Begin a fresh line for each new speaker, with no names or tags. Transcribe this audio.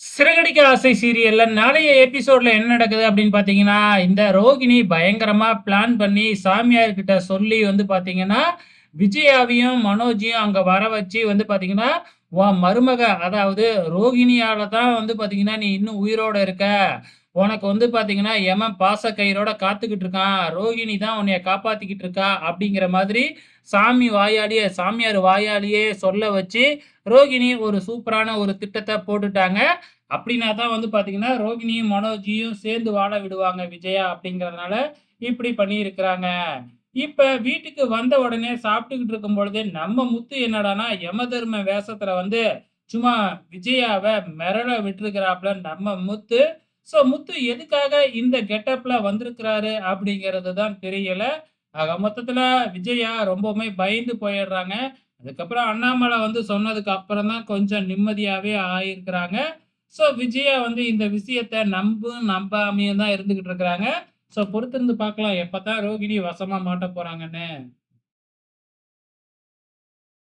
சிறகடிக்க ஆசை சீரியல்ல நாளைய எபிசோட்ல என்ன நடக்குது அப்படின்னு பாத்தீங்கன்னா, இந்த ரோகிணி பயங்கரமா பிளான் பண்ணி சாமியார்கிட்ட சொல்லி வந்து பாத்தீங்கன்னா, விஜயாவையும், மனோஜையும் அங்க வர வச்சு வந்து பாத்தீங்கன்னா, "உன் மருமக அதாவது ரோகிணியால தான் வந்து பாத்தீங்கன்னா, நீ இன்னும் உயிரோட இருக்க. உனக்கு வந்து பாத்தீங்கன்னா, எமன் பாசக்கயிறோட காத்துக்கிட்டு இருக்கான். ரோகிணி தான் உன்னைய காப்பாத்திக்கிட்டு இருக்கா." அப்படிங்கிற மாதிரி சாமி வாயாலேயே சாமியார் வாயாலேயே சொல்ல வச்சு, ரோகிணி ஒரு சூப்பரான ஒரு திட்டத்தை போட்டுட்டாங்க. அப்படின்னா தான் வந்து பாத்தீங்கன்னா, ரோகிணியும், மனோஜியும் சேர்ந்து வாழ விடுவாங்க விஜயா அப்படிங்கிறதுனால, இப்படி பண்ணியிருக்கிறாங்க. இப்ப வீட்டுக்கு வந்த உடனே சாப்பிட்டுக்கிட்டு இருக்கும் பொழுதே, நம்ம முத்து என்னடான்னா, யமதர்ம வேஷத்துல வந்து சும்மா விஜயாவை மிரள விட்டுருக்கிறாப்புல நம்ம முத்து. ஸோ முத்து எதுக்காக இந்த கெட்டப்ல வந்திருக்கிறாரு அப்படிங்கிறது தான் தெரியல. ஆக மொத்தத்துல விஜயா ரொம்பவுமே பயந்து போயிடுறாங்க. அதுக்கப்புறம் அண்ணாமலை வந்து சொன்னதுக்கு அப்புறம் தான் கொஞ்சம் நிம்மதியாவே ஆயிருக்கிறாங்க. ஸோ விஜயா வந்து இந்த விஷயத்த நம்பும், நம்பாமையும் தான் இருந்துகிட்டு இருக்கிறாங்க. ஸோ பொறுத்திருந்து பார்க்கலாம் எப்போ தான் ரோகிணி வசமாக மாட்ட போகிறாங்கன்னு